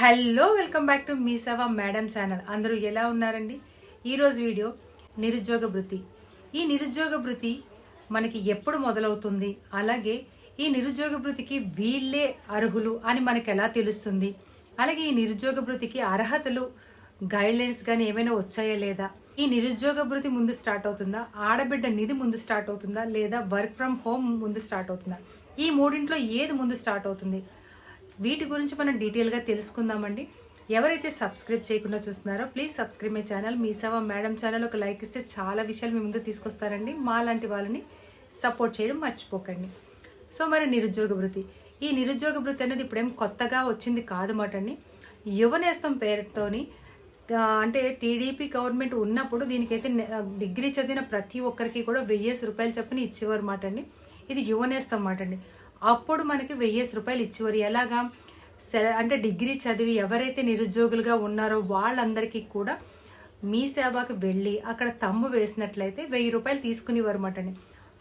Hello welcome back to మీ సవా madam channel. అందరూ ఎలా ఉన్నారండి? ఈరోజు వీడియో నిరుద్యోగ భృతి. ఈ నిరుద్యోగ భృతి మనకి ఎప్పుడు మొదలవుతుంది? అలాగే ఈ నిరుద్యోగ భృతికి వీళ్ళే అర్హులు అని మనకు ఎలా తెలుస్తుంది? అలాగే ఈ నిరుద్యోగ భృతికి అర్హతలు గైడ్లైన్స్ కానీ ఏమైనా వచ్చాయా లేదా? ఈ నిరుద్యోగ భృతి ముందు స్టార్ట్ అవుతుందా? ఆడబిడ్డ నిధి ముందు స్టార్ట్ అవుతుందా? లేదా వర్క్ ఫ్రమ్ హోమ్ ముందు స్టార్ట్ అవుతుందా? ఈ మూడింట్లో ఏది ముందు స్టార్ట్ అవుతుంది? వీటి గురించి మనం డీటెయిల్గా తెలుసుకుందామండి. ఎవరైతే సబ్స్క్రైబ్ చేయకుండా చూస్తున్నారో ప్లీజ్ సబ్స్క్రైబ్ మై ఛానల్. మీ సవా మేడం ఛానల్ ఒక లైక్ ఇస్తే చాలా విషయాలు మీ ముందు తీసుకొస్తారండి. మా లాంటి వాళ్ళని సపోర్ట్ చేయడం మర్చిపోకండి. సో మరి నిరుద్యోగ భృతి ఈ నిరుద్యోగ భృతి అనేది ఇప్పుడేం కొత్తగా వచ్చింది కాదు మాట అండి. యువనేస్తం పేరుతోని అంటే టీడీపీ గవర్నమెంట్ ఉన్నప్పుడు దీనికైతే డిగ్రీ చదివిన ప్రతి ఒక్కరికి కూడా వెయ్యేసి రూపాయలు చొప్పున ఇచ్చేవారు మాట అండి. ఇది యువనేస్తం మాట అండి. అప్పుడు మనకి వెయ్యేసి రూపాయలు ఇచ్చేవారు. ఎలాగా? సె- అంటే డిగ్రీ చదివి ఎవరైతే నిరుద్యోగులుగా ఉన్నారో వాళ్ళందరికీ కూడా మీ సేవకు వెళ్ళి అక్కడ తమ్ము వేసినట్లయితే వెయ్యి రూపాయలు తీసుకునేవారు అండి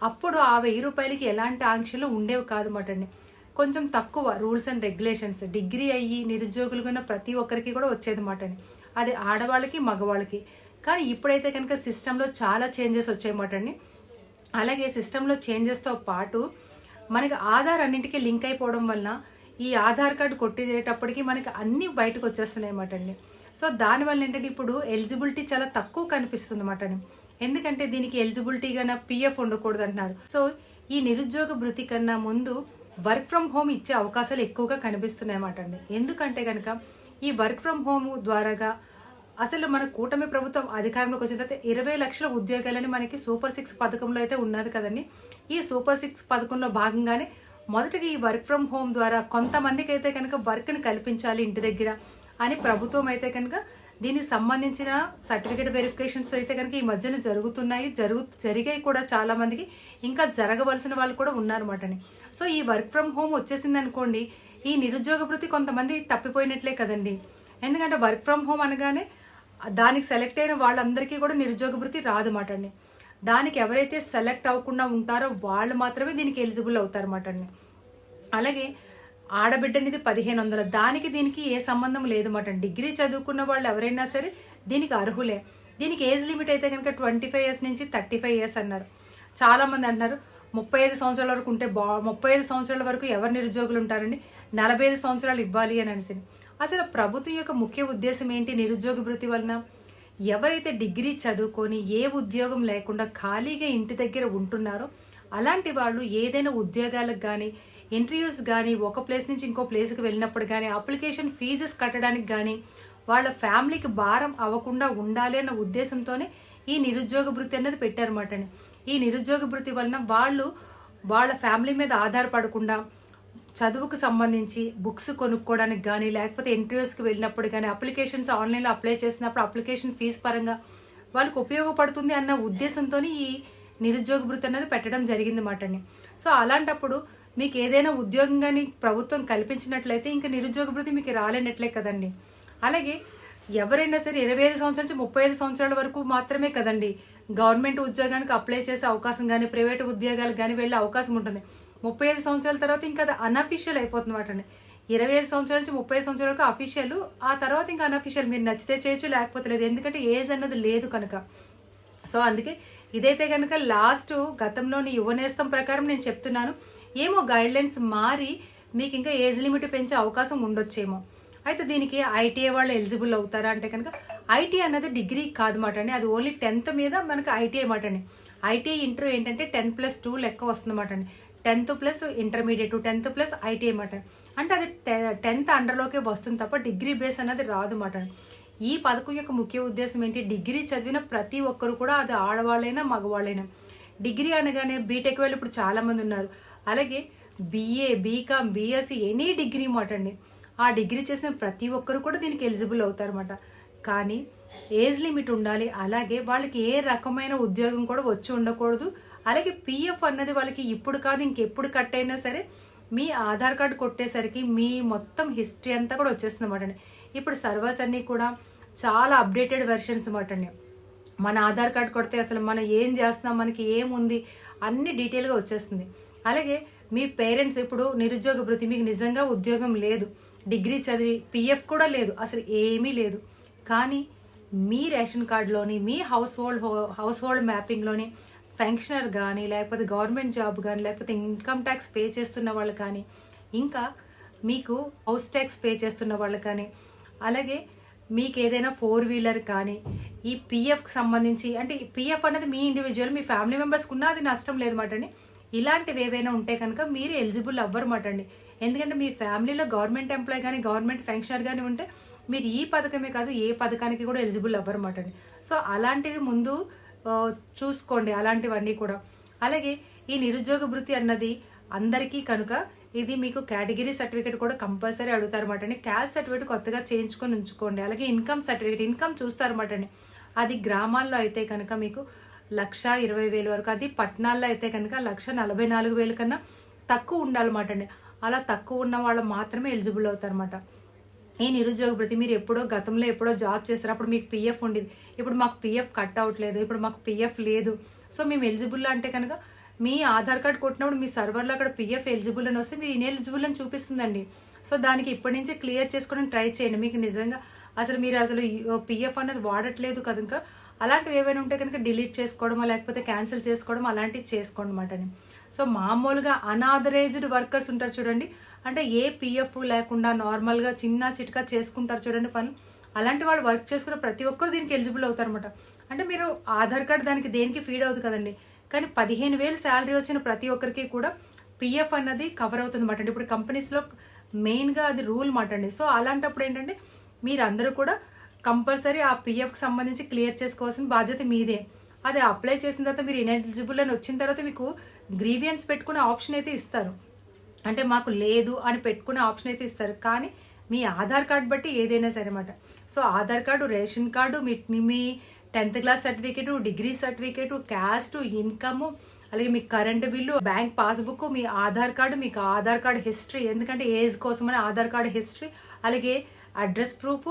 అప్పుడు ఆ వెయ్యి రూపాయలకి ఎలాంటి ఆంక్షలు ఉండేవి కాదు అండి కొంచెం తక్కువ రూల్స్ అండ్ రెగ్యులేషన్స్. డిగ్రీ అయ్యి నిరుద్యోగులుగా ఉన్న ప్రతి ఒక్కరికి కూడా వచ్చేది మాటండి. అది ఆడవాళ్ళకి మగవాళ్ళకి. కానీ ఇప్పుడైతే కనుక సిస్టంలో చాలా చేంజెస్ వచ్చాయి అండి అలాగే సిస్టంలో చేంజెస్తో పాటు మనకి ఆధార్ అన్నింటికీ లింక్ అయిపోవడం వలన ఈ ఆధార్ కార్డు కొట్టేటప్పటికి మనకి అన్నీ బయటకు వచ్చేస్తున్నాయి అన్నమాట అండి. సో దానివల్ల ఏంటంటే ఇప్పుడు ఎలిజిబిలిటీ చాలా తక్కువ కనిపిస్తుంది అన్నమాట అండి. ఎందుకంటే దీనికి ఎలిజిబిలిటీ కన్నా పిఎఫ్ ఉండకూడదు అంటున్నారు. సో ఈ నిరుద్యోగ భృతి కన్నా ముందు వర్క్ ఫ్రమ్ హోమ్ ఇచ్చే అవకాశాలు ఎక్కువగా కనిపిస్తున్నాయి అన్నమాట అండి. ఎందుకంటే కనుక ఈ వర్క్ ఫ్రమ్ హోమ్ ద్వారాగా అసలు మన కూటమి ప్రభుత్వం అధికారంలోకి వచ్చిన తర్వాత ఇరవై లక్షల ఉద్యోగాలని మనకి సూపర్ సిక్స్ పథకంలో అయితే ఉన్నది కదండి. ఈ సూపర్ సిక్స్ పథకంలో భాగంగానే మొదటిగా ఈ వర్క్ ఫ్రమ్ హోమ్ ద్వారా కొంతమందికి అయితే కనుక వర్క్ని కల్పించాలి ఇంటి దగ్గర అని ప్రభుత్వం అయితే కనుక దీనికి సంబంధించిన సర్టిఫికేట్ వెరిఫికేషన్స్ అయితే కనుక ఈ మధ్యన జరుగుతున్నాయి. జరుగు జరిగాయి కూడా చాలామందికి ఇంకా జరగవలసిన వాళ్ళు కూడా ఉన్నారన్నమాట అండి. సో ఈ వర్క్ ఫ్రమ్ హోమ్ వచ్చేసింది అనుకోండి ఈ నిరుద్యోగ వృత్తి కొంతమంది తప్పిపోయినట్లే కదండి. ఎందుకంటే వర్క్ ఫ్రమ్ హోమ్ అనగానే దానికి సెలెక్ట్ అయిన వాళ్ళందరికీ కూడా నిరుద్యోగ భృతి రాదన్నమాట అండి. దానికి ఎవరైతే సెలెక్ట్ అవ్వకుండా ఉంటారో వాళ్ళు మాత్రమే దీనికి ఎలిజిబుల్ అవుతారన్నమాట అండి. అలాగే ఆడబిడ్డ అనేది పదిహేను వందలు. దానికి దీనికి ఏ సంబంధం లేదు మాట డిగ్రీ చదువుకున్న వాళ్ళు ఎవరైనా సరే దీనికి అర్హులే. దీనికి ఏజ్ లిమిట్ అయితే కనుక ట్వంటీ ఫైవ్ ఇయర్స్ నుంచి థర్టీ ఫైవ్ ఇయర్స్ అన్నారు. చాలా మంది అంటున్నారు ముప్పై ఐదు సంవత్సరాల వరకు ఉంటే బా ముప్పై ఐదు సంవత్సరాల వరకు ఎవరు నిరుద్యోగులు ఉంటారండి? నలభై ఐదు సంవత్సరాలు ఇవ్వాలి అని అనిసింది అసలు ప్రభుత్వం యొక్క ముఖ్య ఉద్దేశం ఏంటి నిరుద్యోగ భృతి వలన? ఎవరైతే డిగ్రీ చదువుకొని ఏ ఉద్యోగం లేకుండా ఖాళీగా ఇంటి దగ్గర ఉంటున్నారో అలాంటి వాళ్ళు ఏదైనా ఉద్యోగాలకు కానీ ఇంటర్వ్యూస్ కానీ ఒక ప్లేస్ నుంచి ఇంకో ప్లేస్కి వెళ్ళినప్పుడు కానీ అప్లికేషన్ ఫీజెస్ కట్టడానికి కానీ వాళ్ళ ఫ్యామిలీకి భారం అవ్వకుండా ఉండాలి అన్న ఉద్దేశంతోనే ఈ నిరుద్యోగ భృతి అనేది పెట్టారన్నమాట ఈ నిరుద్యోగ భృతి వలన వాళ్ళు వాళ్ళ ఫ్యామిలీ మీద ఆధారపడకుండా చదువుకు సంబంధించి బుక్స్ కొనుక్కోవడానికి కానీ లేకపోతే ఇంటర్వ్యూస్కి వెళ్ళినప్పుడు కానీ అప్లికేషన్స్ ఆన్లైన్లో అప్లై చేసినప్పుడు అప్లికేషన్ ఫీజు పరంగా వాళ్ళకి ఉపయోగపడుతుంది అన్న ఉద్దేశంతో ఈ నిరుద్యోగ భృతి అనేది పెట్టడం జరిగింది మాట అండి. సో అలాంటప్పుడు మీకు ఏదైనా ఉద్యోగం కానీ ప్రభుత్వం కల్పించినట్లయితే ఇంకా నిరుద్యోగ భృతి మీకు రాలేనట్లే కదండి. అలాగే ఎవరైనా సరే ఇరవై ఐదు సంవత్సరాల నుంచి ముప్పై ఐదు సంవత్సరాల వరకు మాత్రమే కదండి గవర్నమెంట్ ఉద్యోగానికి అప్లై చేసే అవకాశం కానీ ప్రైవేట్ ఉద్యోగాలకు కానీ వెళ్ళే అవకాశం ఉంటుంది. ముప్పై ఐదు సంవత్సరాల తర్వాత ఇంకా అది అన్అఫీషియల్ అయిపోతుంది వాటిని ఇరవై ఐదు సంవత్సరాల నుంచి ముప్పై ఐదు సంవత్సరాల వరకు అఫీషియల్ ఆ తర్వాత ఇంకా అనఫీషియల్ మీరు నచ్చితే చేయొచ్చు లేకపోతే లేదు. ఎందుకంటే ఏజ్ అన్నది లేదు కనుక. సో అందుకే ఇదైతే కనుక లాస్ట్ గతంలోని యువనేస్తం ప్రకారం నేను చెప్తున్నాను. ఏమో గైడ్లైన్స్ మారి మీకు ఇంకా ఏజ్ లిమిట్ పెంచే అవకాశం ఉండొచ్చేమో. అయితే దీనికి ఐటీఐ వాళ్ళు ఎలిజిబుల్ అవుతారా అంటే కనుక ఐటీ అన్నది డిగ్రీ కాదు మాట అండి అది ఓన్లీ టెన్త్ మీద మనకు ఐటీఐ మాట అండి ఐటీఐ ఇంటర్ ఏంటంటే టెన్ ప్లస్ టూ లెక్క వస్తుంది మాట అండి tenth plus intermediate tenth plus ITI మాట అంటే అది టెన్త్ అండర్లోకే వస్తుంది తప్ప డిగ్రీ బేస్ అనేది రాదు మాట ఈ పథకం యొక్క ముఖ్య ఉద్దేశం ఏంటి? డిగ్రీ చదివిన ప్రతి ఒక్కరు కూడా అది ఆడవాళ్ళైనా మగవాళ్ళైనా. డిగ్రీ అనగానే బీటెక్ వాళ్ళు ఇప్పుడు చాలామంది ఉన్నారు. అలాగే BA BCom BSc any degree మాట అండి ఆ డిగ్రీ చేసిన ప్రతి ఒక్కరు కూడా దీనికి ఎలిజిబుల్ అవుతారన్నమాట కానీ ఏజ్ లిమిట్ ఉండాలి. అలాగే వాళ్ళకి ఏ రకమైన ఉద్యోగం కూడా వచ్చి ఉండకూడదు. అలాగే పిఎఫ్ అన్నది వాళ్ళకి ఇప్పుడు కాదు ఇంకెప్పుడు కట్ అయినా సరే మీ ఆధార్ కార్డు కొట్టేసరికి మీ మొత్తం హిస్టరీ అంతా కూడా వచ్చేస్తుంది అన్నమాట అండి. ఇప్పుడు సర్వర్స్ అన్నీ కూడా చాలా అప్డేటెడ్ వెర్షన్స్ అన్నమాట అండి. మన ఆధార్ కార్డు కొడితే అసలు మనం ఏం చేస్తున్నాం మనకి ఏముంది అన్ని డీటెయిల్గా వచ్చేస్తుంది. అలాగే మీ పేరెంట్స్ ఇప్పుడు నిరుద్యోగ భృతి మీకు నిజంగా ఉద్యోగం లేదు. డిగ్రీ చదివి పిఎఫ్ కూడా లేదు అసలు ఏమీ లేదు. కానీ మీ రేషన్ కార్డులోని మీ హౌస్ హోల్డ్ హౌస్ హోల్డ్ మ్యాపింగ్లోని పెన్షనర్ కానీ లేకపోతే గవర్నమెంట్ జాబ్ కానీ లేకపోతే ఇన్కమ్ ట్యాక్స్ పే చేస్తున్న వాళ్ళు కానీ ఇంకా మీకు హౌస్ ట్యాక్స్ పే చేస్తున్న వాళ్ళు కానీ అలాగే మీకు ఏదైనా ఫోర్ వీలర్ కానీ ఈ పిఎఫ్కి సంబంధించి అంటే పిఎఫ్ అనేది మీ ఇండివిజువల్ మీ ఫ్యామిలీ మెంబర్స్కి ఉన్నా అది నష్టం లేదు మాట అండి. ఇలాంటివి ఏవైనా ఉంటే కనుక మీరు ఎలిజిబుల్ అవ్వరు మాట అండి. ఎందుకంటే మీ ఫ్యామిలీలో గవర్నమెంట్ ఎంప్లాయ్ కానీ గవర్నమెంట్ ఫెన్షనర్ కానీ ఉంటే మీరు ఈ పథకమే కాదు ఏ పథకానికి కూడా ఎలిజిబుల్ అవ్వరు మాట అండి. సో అలాంటివి ముందు చూసుకోండి అలాంటివన్నీ కూడా. అలాగే ఈ నిరుద్యోగ భృతి అన్నది అందరికీ కనుక ఇది మీకు కేటగిరీ సర్టిఫికేట్ కూడా కంపల్సరీ అడుగుతారన్నమాట అండి. క్యాస్ట్ సర్టిఫికేట్ కొత్తగా చేయించుకొని ఉంచుకోండి. అలాగే ఇన్కమ్ సర్టిఫికేట్ ఇన్కమ్ చూస్తారన్నమాట అండి. అది గ్రామాల్లో అయితే కనుక మీకు లక్ష ఇరవై వేలు వరకు అది పట్టణాల్లో అయితే కనుక లక్ష నలభై నాలుగు వేలు కన్నా తక్కువ ఉండాలన్నమాట అండి. అలా తక్కువ ఉన్న వాళ్ళు మాత్రమే ఎలిజిబుల్ అవుతారన్నమాట. ఈ నిరుద్యోగ ప్రతి మీరు ఎప్పుడో గతంలో ఎప్పుడో జాబ్ చేస్తారు? అప్పుడు మీకు పిఎఫ్ ఉండేది. ఇప్పుడు మాకు పిఎఫ్ కట్ అవ్వట్లేదు. ఇప్పుడు మాకు పిఎఫ్ లేదు. సో మేము ఎలిజిబుల్ అంటే కనుక మీ ఆధార్ కార్డ్ కొట్టినప్పుడు మీ సర్వర్లో అక్కడ పిఎఫ్ ఎలిజిబుల్ అని వస్తే మీరు ఇన్ఎలిజిబుల్ అని చూపిస్తుందండి. సో దానికి ఇప్పటి నుంచి క్లియర్ చేసుకోవడం ట్రై చేయండి. మీకు నిజంగా అసలు మీరు అసలు పిఎఫ్ అనేది వాడట్లేదు కనుక అలాంటివి ఏవైనా ఉంటే కనుక డిలీట్ చేసుకోవడమో లేకపోతే క్యాన్సిల్ చేసుకోవడం అలాంటివి చేసుకోండి అనమాట సో మామూలుగా అనాథరైజ్డ్ వర్కర్స్ ఉంటారు చూడండి. అంటే ఏ పిఎఫ్ లేకుండా నార్మల్గా చిన్న చిట్కా చేసుకుంటారు చూడండి పని. అలాంటి వాళ్ళు వర్క్ చేసుకున్న ప్రతి ఒక్కరు దీనికి ఎలిజిబుల్ అవుతారనమాట అంటే మీరు ఆధార్ కార్డ్ దానికి దేనికి ఫీడ్ అవుతుంది కదండి. కానీ పదిహేను వేలు శాలరీ వచ్చిన ప్రతి ఒక్కరికి కూడా పిఎఫ్ అన్నది కవర్ అవుతుంది అనమాట అండి ఇప్పుడు కంపెనీస్లో మెయిన్గా అది రూల్ మాట అండి. సో అలాంటప్పుడు ఏంటంటే మీరు అందరూ కూడా కంపల్సరీ ఆ పిఎఫ్కి సంబంధించి క్లియర్ చేసుకోవాల్సిన బాధ్యత మీదే. అది అప్లై చేసిన తర్వాత మీరు ఇనెలిజిబుల్ అని వచ్చిన తర్వాత మీకు గ్రీవియన్స్ పెట్టుకునే ఆప్షన్ అయితే ఇస్తారు. అంటే మాకు లేదు అని పెట్టుకునే ఆప్షన్ అయితే ఇస్తారు. కానీ మీ ఆధార్ కార్డ్ బట్టి ఏదైనా సరే అన్నమాట. So Aadhaar card ration card మీ మీ tenth class certificate degree certificate caste income అలాగే మీ కరెంట్ బిల్లు బ్యాంక్ పాస్బుక్ మీ ఆధార్ కార్డు మీకు ఆధార్ కార్డు హిస్టరీ ఎందుకంటే ఏజ్ కోసమని ఆధార్ కార్డు హిస్టరీ అలాగే అడ్రస్ ప్రూఫ్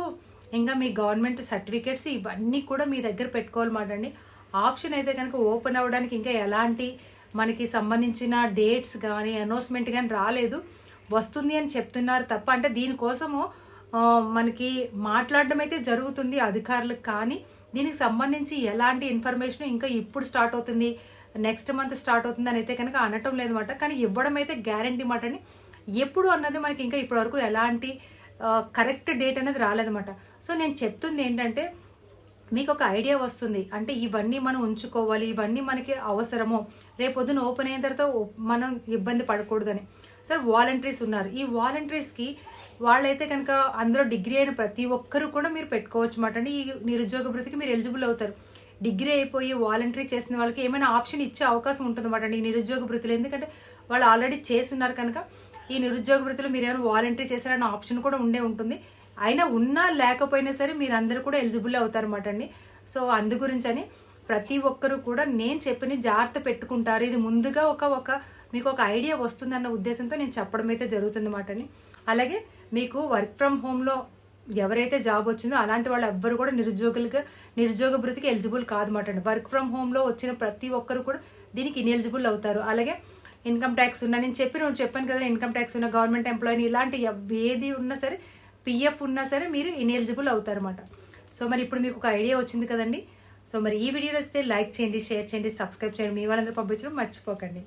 ఇంకా మీ గవర్నమెంట్ సర్టిఫికేట్స్ ఇవన్నీ కూడా మీ దగ్గర పెట్టుకోవాలన్నమాట అండి. ఆప్షన్ అయితే కనుక ఓపెన్ అవ్వడానికి ఇంకా ఎలాంటి మనకి సంబంధించిన డేట్స్ కానీ అనౌన్స్మెంట్ కానీ రాలేదు. వస్తుంది అని చెప్తున్నారు తప్ప అంటే దీనికోసము మనకి మాట్లాడడం అయితే జరుగుతుంది అధికారులకు కానీ దీనికి సంబంధించి ఎలాంటి ఇన్ఫర్మేషన్ ఇంకా ఇప్పుడు స్టార్ట్ అవుతుంది నెక్స్ట్ మంత్ స్టార్ట్ అవుతుంది అని అయితే కనుక అనటం లేదన్నమాట కానీ ఇవ్వడం అయితే గ్యారంటీ మాట అని ఎప్పుడు అన్నది మనకి ఇంకా ఇప్పటివరకు ఎలాంటి కరెక్ట్ డేట్ అనేది రాలేదన్నమాట సో నేను చెప్తుంది ఏంటంటే మీకు ఒక ఐడియా వస్తుంది. అంటే ఇవన్నీ మనం ఉంచుకోవాలి ఇవన్నీ మనకి అవసరము. రేపొద్దున ఓపెన్ అయిన తర్వాత మనం ఇబ్బంది పడకూడదని. సార్ వాలంటీర్స్ ఉన్నారు. ఈ వాలంటీర్స్కి వాళ్ళైతే కనుక అందులో డిగ్రీ అయిన ప్రతి ఒక్కరు కూడా మీరు పెట్టుకోవచ్చు అన్నమాట అంటే ఈ నిరుద్యోగ భృతికి మీరు ఎలిజిబుల్ అవుతారు. డిగ్రీ అయిపోయి వాలంటరీ చేసిన వాళ్ళకి ఏమైనా ఆప్షన్ ఇచ్చే అవకాశం ఉంటుంది అన్నమాట ఈ నిరుద్యోగ భృతులు ఎందుకంటే వాళ్ళు ఆల్రెడీ చేస్తున్నారు కనుక ఈ నిరుద్యోగ భృతిలో మీరు ఏమైనా వాలంటరీ చేశారన్న ఆప్షన్ కూడా ఉండే ఉంటుంది. అయినా ఉన్నా లేకపోయినా సరే మీరు అందరూ కూడా ఎలిజిబుల్ అవుతారన్నమాట అండి. సో అందు గురించని ప్రతి ఒక్కరు కూడా నేను చెప్పిన జాగ్రత్త పెట్టుకుంటారు. ఇది ముందుగా ఒక ఒక మీకు ఒక ఐడియా వస్తుందన్న ఉద్దేశంతో నేను చెప్పడం అయితే జరుగుతుంది అన్నమాట అండి. అలాగే మీకు వర్క్ ఫ్రమ్ హోమ్లో ఎవరైతే జాబ్ వచ్చిందో అలాంటి వాళ్ళు ఎవ్వరు కూడా నిరుద్యోగులుగా నిరుద్యోగ భృతికి ఎలిజిబుల్ కాదన్నమాట అండి. వర్క్ ఫ్రమ్ హోమ్లో వచ్చిన ప్రతి ఒక్కరు కూడా దీనికి ఇన్ఎలిజిబుల్ అవుతారు. అలాగే ఇన్కమ్ ట్యాక్స్ ఉన్నా నేను చెప్పిన చెప్పాను కదా ఇన్కమ్ ట్యాక్స్ ఉన్న గవర్నమెంట్ ఎంప్లాయీని ఇలాంటి ఏది ఉన్నా సరే పిఎఫ్ ఉన్నా సరే మీరు ఇన్ఎలిజిబుల్ అవుతారన్నమాట. సో మరి ఇప్పుడు మీకు ఒక ఐడియా వచ్చింది కదండి. సో మరి ఈ వీడియో వస్తే లైక్ చేయండి షేర్ చేయండి సబ్స్క్రైబ్ చేయండి. మీ వాళ్ళందరూ పంపించడం మర్చిపోకండి.